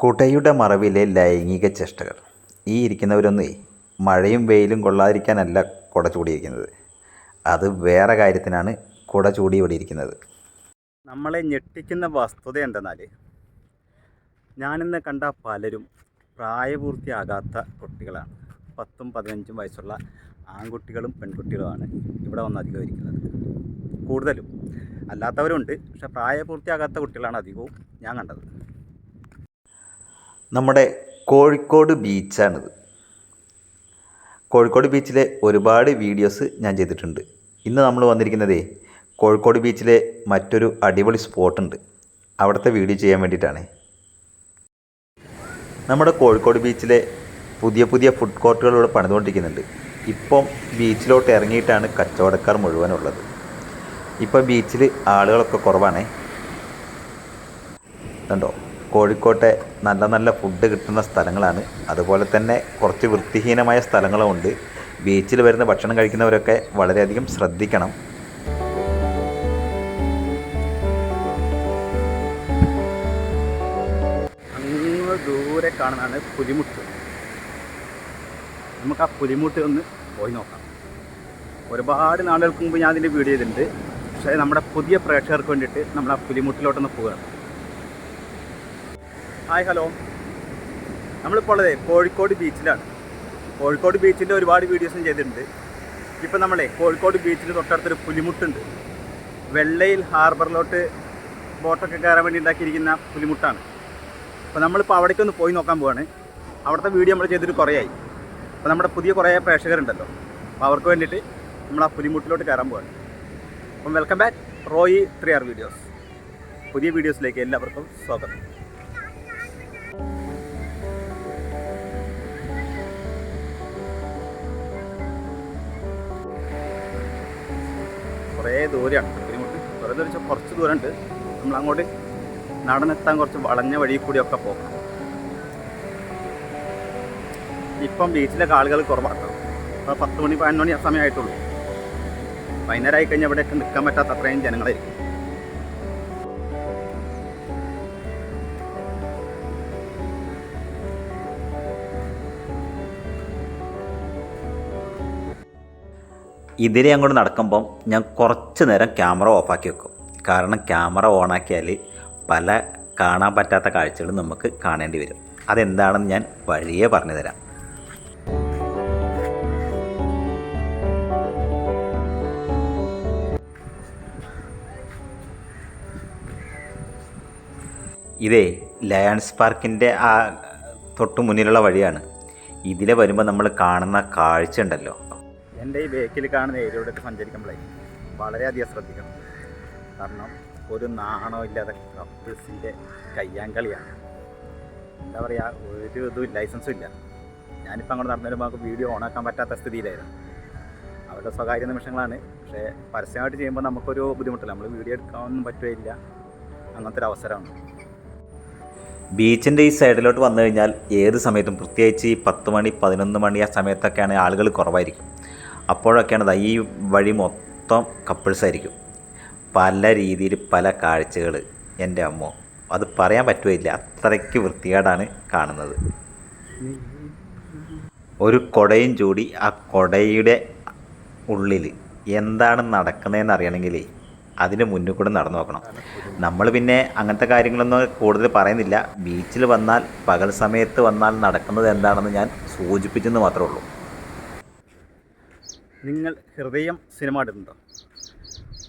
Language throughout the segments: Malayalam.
കുടയുടെ മറവിലെ ലൈംഗിക ചേഷ്ടകൾ ഈ ഇരിക്കുന്നവരൊന്നേ മഴയും വെയിലും കൊള്ളാതിരിക്കാനല്ല കുട ചൂടിയിരിക്കുന്നത്. അത് വേറെ കാര്യത്തിനാണ് കുട ചൂടി ഇവിടെ ഇരിക്കുന്നത്. നമ്മളെ ഞെട്ടിക്കുന്ന വസ്തുത എന്തെന്നാൽ ഞാനിന്ന് കണ്ട പലരും പ്രായപൂർത്തിയാകാത്ത കുട്ടികളാണ്. പത്തും പതിനഞ്ചും വയസ്സുള്ള ആൺകുട്ടികളും പെൺകുട്ടികളുമാണ് ഇവിടെ വന്ന് അധികം ഇരിക്കുന്നത്. കൂടുതലും അല്ലാത്തവരുണ്ട് പക്ഷേ പ്രായപൂർത്തിയാകാത്ത കുട്ടികളാണ് അധികവും ഞാൻ കണ്ടത്. നമ്മുടെ കോഴിക്കോട് ബീച്ചാണിത്. കോഴിക്കോട് ബീച്ചിലെ ഒരുപാട് വീഡിയോസ് ഞാൻ ചെയ്തിട്ടുണ്ട്. ഇന്ന് നമ്മൾ വന്നിരിക്കുന്നതേ കോഴിക്കോട് ബീച്ചിലെ മറ്റൊരു അടിപൊളി സ്പോട്ടുണ്ട്. അവിടുത്തെ വീഡിയോ ചെയ്യാൻ വേണ്ടിയിട്ടാണ്. നമ്മുടെ കോഴിക്കോട് ബീച്ചിലെ പുതിയ പുതിയ ഫുഡ് കോർട്ടുകൾ ഇവിടെ പണിതുകൊണ്ടിരിക്കുന്നുണ്ട്. ഇപ്പം ബീച്ചിലോട്ട് ഇറങ്ങിയിട്ടാണ് കച്ചവടക്കാർ മുഴുവനുള്ളത്. ഇപ്പം ബീച്ചിൽ ആളുകളൊക്കെ കുറവാണേ. കണ്ടോ? കോഴിക്കോട്ടെ നല്ല നല്ല ഫുഡ് കിട്ടുന്ന സ്ഥലങ്ങളാണ്. അതുപോലെ തന്നെ കുറച്ച് വൃത്തിഹീനമായ സ്ഥലങ്ങളും ഉണ്ട്. ബീച്ചിൽ വരുന്ന ഭക്ഷണം കഴിക്കുന്നവരൊക്കെ വളരെയധികം ശ്രദ്ധിക്കണം. ദൂരെ കാണുന്നതാണ് പുലിമുട്ട്. നമുക്ക് ആ പുലിമുട്ട് ഒന്ന് പോയി നോക്കാം. ഒരുപാട് നാളുകൾക്ക് മുമ്പ് ഞാൻ അതിന്റെ വീഡിയോ ചെയ്തിട്ടുണ്ട്. പക്ഷേ നമ്മുടെ പുതിയ പ്രേക്ഷകർക്ക് വേണ്ടിയിട്ട് നമ്മൾ ആ പുലിമുട്ടിലോട്ടൊന്ന് പോവുകയാണ്. ഹായ് ഹലോ നമ്മളിപ്പോൾ ഉള്ളത് കോഴിക്കോട് ബീച്ചിലാണ്. കോഴിക്കോട് ബീച്ചിന്റെ ഒരുപാട് വീഡിയോസും ചെയ്തിട്ടുണ്ട്. ഇപ്പം നമ്മളെ കോഴിക്കോട് ബീച്ചിന് തൊട്ടടുത്തൊരു പുലിമുട്ടുണ്ട്. വെള്ളയിൽ ഹാർബറിലോട്ട് ബോട്ടൊക്കെ കയറാൻ വേണ്ടി ഉണ്ടാക്കിയിരിക്കുന്ന പുലിമുട്ടാണ്. അപ്പോൾ നമ്മളിപ്പോൾ അവിടേക്കൊന്ന് പോയി നോക്കാൻ പോവാണ്. അവിടുത്തെ വീഡിയോ നമ്മൾ ചെയ്തിട്ട് കുറേയായി. അപ്പോൾ നമ്മുടെ പുതിയ കുറേ പ്രേക്ഷകരുണ്ടല്ലോ. അപ്പോൾ അവർക്ക് വേണ്ടിയിട്ട് നമ്മൾ ആ പുലിമുട്ടിലോട്ട് കയറാൻ പോവാണ്. അപ്പം welcome back Roy three R videos പുതിയ വീഡിയോസിലേക്ക് എല്ലാവർക്കും സ്വാഗതം. കുറേ ദൂരെയാണ്. ഇങ്ങോട്ട് ദൂരം വെച്ചാൽ കുറച്ച് ദൂരമുണ്ട്. നമ്മൾ അങ്ങോട്ട് നടന്നെത്താൻ കുറച്ച് വളഞ്ഞ വഴി കൂടിയൊക്കെ പോകണം. ഇപ്പം ബീച്ചിലൊക്കെ ആളുകൾ കുറവാട്ടോ. ഇപ്പോൾ പത്ത് മണി പതിനൊന്ന് മണി ആ സമയമായിട്ടുള്ളൂ. വൈകുന്നേരം ആയി കഴിഞ്ഞാൽ ഇവിടെയൊക്കെ നിൽക്കാൻ പറ്റാത്ത അത്രയും ജനങ്ങളായിരിക്കും. ഇതിലെ അങ്ങോട്ട് നടക്കുമ്പം ഞാൻ കുറച്ച് നേരം ക്യാമറ ഓഫാക്കി വെക്കും. കാരണം ക്യാമറ ഓണാക്കിയാൽ പല കാണാൻ പറ്റാത്ത കാഴ്ചകളും നമുക്ക് കാണേണ്ടി വരും. അതെന്താണെന്ന് ഞാൻ വഴിയേ പറഞ്ഞു തരാം ഇതേ ലയൺസ് പാർക്കിന്റെ ആ തൊട്ട് മുന്നിലുള്ള വഴിയാണ്. ഇതിലെ വരുമ്പോൾ നമ്മൾ കാണുന്ന കാഴ്ച ഉണ്ടല്ലോ. എന്റെ ഈ ബേക്കിൽ കാണുന്ന ഏരിയയോടൊക്കെ സഞ്ചരിക്കുമ്പോഴേ വളരെയധികം ശ്രദ്ധിക്കണം. കാരണം ഒരു നാണോ ഇല്ലാതെ കപ്പിൾസിന്റെ കയ്യാങ്കളിയാണ്. എന്താ പറയുക ഒരു ഇതും ലൈസൻസും ഇല്ല. ഞാനിപ്പോൾ അങ്ങോട്ട് നടന്നു നമുക്ക് വീഡിയോ ഓണാക്കാൻ പറ്റാത്ത സ്ഥിതിയിലായിരുന്നു. അവരുടെ സ്വകാര്യ നിമിഷങ്ങളാണ്. പക്ഷേ പരസ്യമായിട്ട് ചെയ്യുമ്പോൾ നമുക്കൊരു ബുദ്ധിമുട്ടില്ല. നമ്മൾ വീഡിയോ എടുക്കാനൊന്നും പറ്റുകയില്ല. അങ്ങനത്തെ ഒരു അവസരമാണ്. ബീച്ചിന്റെ ഈ സൈഡിലോട്ട് വന്നു കഴിഞ്ഞാൽ ഏത് സമയത്തും പ്രത്യേകിച്ച് ഈ പത്ത് മണി പതിനൊന്ന് മണി ആ സമയത്തൊക്കെയാണ് ആളുകൾ കുറവായിരിക്കും. അപ്പോഴൊക്കെയാണ് ഈ വഴി മൊത്തം കപ്പിൾസ് ആയിരിക്കും. പല രീതിയിൽ പല കാഴ്ചകൾ എന്റെ അമ്മ. അത് പറയാൻ പറ്റുകയില്ല. അത്രയ്ക്ക് വൃത്തികേടാണ് കാണുന്നത്. ഒരു കുടയും ചൂടി ആ കുടയുടെ ഉള്ളിൽ എന്താണ് നടക്കുന്നതെന്ന് അറിയണമെങ്കിൽ അതിന് മുന്നിൽ കൂടെ നടന്നു നോക്കണം. നമ്മൾ പിന്നെ അങ്ങനത്തെ കാര്യങ്ങളൊന്നും കൂടുതൽ പറയുന്നില്ല. ബീച്ചിൽ വന്നാൽ പകൽ സമയത്ത് വന്നാൽ നടക്കുന്നത് എന്താണെന്ന് ഞാൻ സൂചിപ്പിച്ചെന്ന് മാത്രമേ ഉള്ളൂ. നിങ്ങൾ ഹൃദയം സിനിമ ഇടുന്നുണ്ടോ?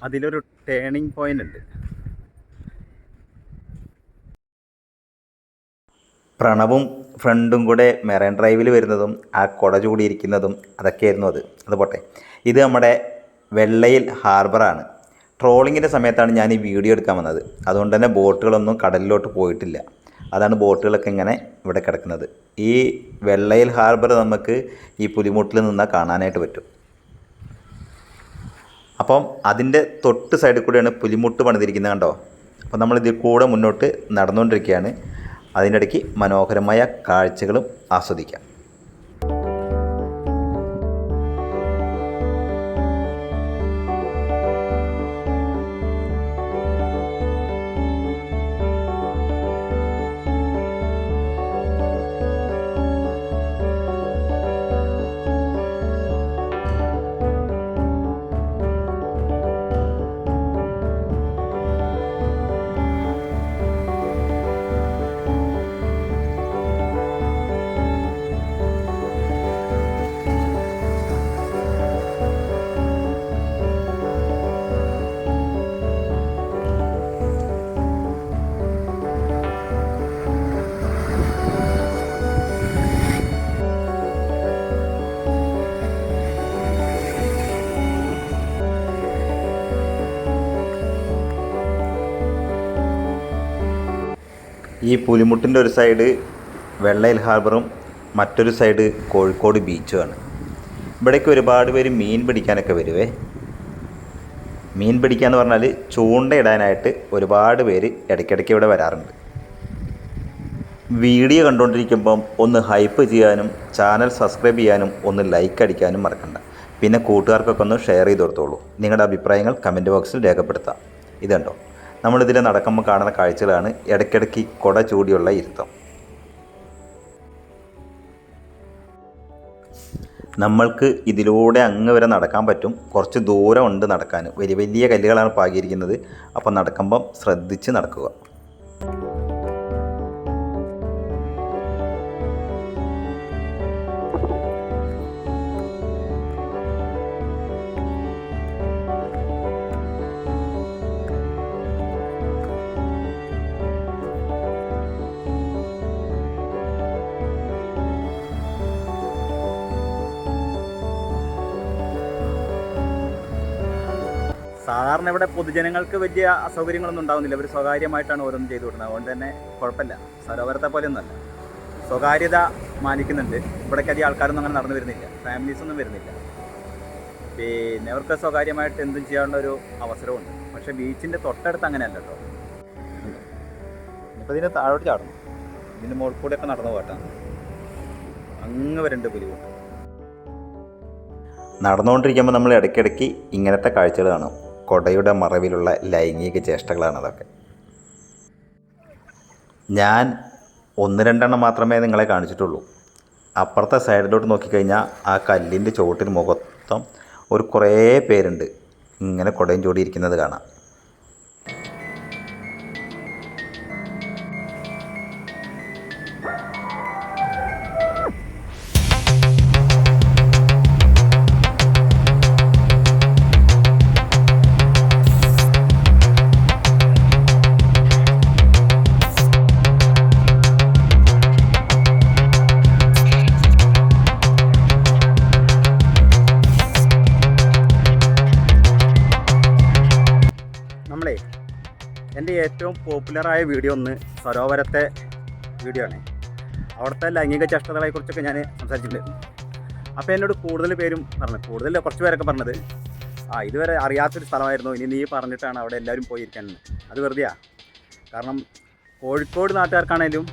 അതിലൊരു ടേണിംഗ് പോയിന്റ് ഉണ്ട്. പ്രണവും ഫ്രണ്ടും കൂടെ മെറൈൻ ഡ്രൈവിൽ വരുന്നതും ആ കുട ചൂടിയിരിക്കുന്നതും അതൊക്കെയായിരുന്നു അത്. അത് പോട്ടെ. ഇത് നമ്മുടെ വെള്ളയിൽ ഹാർബറാണ് ട്രോളിങ്ങിന്റെ സമയത്താണ് ഞാൻ ഈ വീഡിയോ എടുക്കാൻ വന്നത്. അതുകൊണ്ട് തന്നെ ബോട്ടുകളൊന്നും കടലിലോട്ട് പോയിട്ടില്ല. അതാണ് ബോട്ടുകളൊക്കെ ഇങ്ങനെ ഇവിടെ കിടക്കുന്നത്. ഈ വെള്ളയിൽ ഹാർബർ നമുക്ക് ഈ പുലിമുട്ടിൽ നിന്നാൽ കാണാനായിട്ട് പറ്റും. അപ്പം അതിന്റെ തൊട്ട് സൈഡിൽ കൂടെയാണ് പുലിമുട്ട് പണിതിരിക്കുന്നത് കണ്ടോ? അപ്പോൾ നമ്മൾ കൂടെ മുന്നോട്ട് നടന്നുകൊണ്ടിരിക്കുകയാണ്. അതിന്റെ ഇടയ്ക്ക് മനോഹരമായ കാഴ്ചകളും ആസ്വദിക്കാം. ഈ പുലിമുട്ടിന്റെ ഒരു സൈഡ് വെള്ളയിൽ ഹാർബറും മറ്റൊരു സൈഡ് കോഴിക്കോട് ബീച്ചുമാണ്. ഇവിടേക്ക് ഒരുപാട് പേര് മീൻ പിടിക്കാനൊക്കെ വരുവേ. മീൻ പിടിക്കാന്ന് പറഞ്ഞാൽ ചൂണ്ടയിടാനായിട്ട് ഒരുപാട് പേര് ഇടയ്ക്കിടയ്ക്ക് ഇവിടെ വരാറുണ്ട്. വീഡിയോ കണ്ടുകൊണ്ടിരിക്കുമ്പം ഒന്ന് ഹൈപ്പ് ചെയ്യാനും ചാനൽ സബ്സ്ക്രൈബ് ചെയ്യാനും ഒന്ന് ലൈക്ക് അടിക്കാനും മറക്കണ്ട. പിന്നെ കൂട്ടുകാർക്കൊക്കെ ഒന്ന് ഷെയർ ചെയ്ത് കൊടുത്തോളൂ. നിങ്ങളുടെ അഭിപ്രായങ്ങൾ കമന്റ് ബോക്സിൽ രേഖപ്പെടുത്താം. ഇതുണ്ടോ? നമ്മളിതിൽ നടക്കുമ്പോൾ കാണുന്ന കാഴ്ചകളാണ് ഇടയ്ക്കിടയ്ക്ക് കൊട ചൂടിയുള്ള ഇരുത്തം. നമ്മൾക്ക് ഇതിലൂടെ അങ്ങ് വരെ നടക്കാൻ പറ്റും. കുറച്ച് ദൂരം ഉണ്ട് നടക്കാൻ. വലിയ വലിയ കല്ലുകളാണ് പാകിയിരിക്കുന്നത്. അപ്പോൾ നടക്കുമ്പം ശ്രദ്ധിച്ച് നടക്കുക. സാധാരണ ഇവിടെ പൊതുജനങ്ങൾക്ക് വലിയ അസൗകര്യങ്ങളൊന്നും ഉണ്ടാകുന്നില്ല ഇവർ സ്വകാര്യമായിട്ടാണ് ഓരോന്നും ചെയ്തു കൊടുക്കുന്നത്. അതുകൊണ്ട് തന്നെ കുഴപ്പമില്ല. സരോവരത്തെ ഒന്നല്ല. സ്വകാര്യത മാനിക്കുന്നുണ്ട്. ഇവിടേക്ക് അധികം ആൾക്കാരൊന്നും അങ്ങനെ നടന്നു വരുന്നില്ല. ഫാമിലീസ് ഒന്നും വരുന്നില്ല. പിന്നെ അവർക്ക് സ്വകാര്യമായിട്ട് എന്തും ചെയ്യാനുള്ള ഒരു അവസരമുണ്ട് പക്ഷെ ബീച്ചിന്റെ തൊട്ടടുത്ത് അങ്ങനെയല്ല കേട്ടോ. ഇപ്പം ഇതിന് താഴോട്ട് ചാടണം. ഇതിന്റെ മുകളിൽ കൂടെയൊക്കെ നടന്നു പോട്ടാണ് അങ്ങ് വരണ്ട് ബുദ്ധിമുട്ട് നടന്നുകൊണ്ടിരിക്കുമ്പോൾ നമ്മൾ ഇടയ്ക്കിടയ്ക്ക് ഇങ്ങനത്തെ കാഴ്ചകൾ കാണും. കൊടയുടെ മറവിലുള്ള ലൈംഗിക ചേഷ്ടകളാണ് അതൊക്കെ. ഞാൻ ഒന്ന് രണ്ടെണ്ണം മാത്രമേ നിങ്ങളെ കാണിച്ചിട്ടുള്ളൂ. അപ്പുറത്തെ സൈഡിലോട്ട് നോക്കിക്കഴിഞ്ഞാൽ ആ കല്ലിന്റെ ചുവട്ടിന് മുഖത്തം ഒരു കുറേ പേരുണ്ട്. ഇങ്ങനെ കുടയും ചൂടിയിരിക്കുന്നത് കാണാം. ഏറ്റവും പോപ്പുലറായ വീഡിയോ ഒന്ന് സരോവരത്തെ വീഡിയോ ആണ്. അവിടുത്തെ ലൈംഗിക ചേഷ്ടതകളെക്കുറിച്ചൊക്കെ ഞാൻ സംസാരിച്ചിട്ടുണ്ടായിരുന്നു അപ്പോൾ എന്നോട് കൂടുതൽ പേരും പറഞ്ഞു. കൂടുതൽ കുറച്ച് പേരൊക്കെ പറഞ്ഞത് ആ ഇതുവരെ അറിയാത്തൊരു സ്ഥലമായിരുന്നു. ഇനി നീ പറഞ്ഞിട്ടാണ് അവിടെ എല്ലാവരും പോയിരിക്കാനെന്ന് അത് വെറുതെയാ. കാരണം കോഴിക്കോട് നാട്ടുകാർക്കാണേലും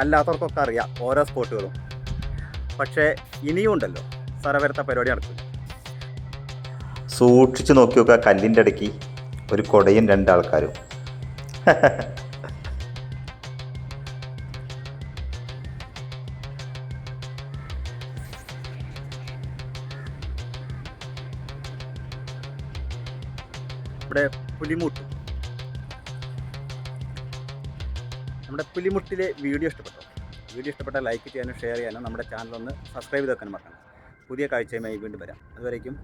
അല്ലാത്തവർക്കൊക്കെ അറിയാം ഓരോ സ്പോട്ടുകളും. പക്ഷേ ഇനിയും ഉണ്ടല്ലോ സരോവരത്തെ പരിപാടി നടക്കും. സൂക്ഷിച്ചു നോക്കി നോക്കുക കല്ലിന്റെ ഇടയ്ക്ക് ഒരു കൊടയും രണ്ടാൾക്കാരും. ഇവിടെ പുലിമുട്ട്. നമ്മുടെ പുലിമുട്ടിലെ വീഡിയോ ഇഷ്ടപ്പെട്ടു? വീഡിയോ ഇഷ്ടപ്പെട്ടാൽ ലൈക്ക് ചെയ്യാനും ഷെയർ ചെയ്യാനും നമ്മുടെ ചാനൽ ഒന്ന് സബ്സ്ക്രൈബ് ചെയ്ത് വെക്കാനും മറക്കണം പുതിയ കാഴ്ചയുമായി വീണ്ടും വരാം. അതുവരേക്കും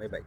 ബൈ ബൈ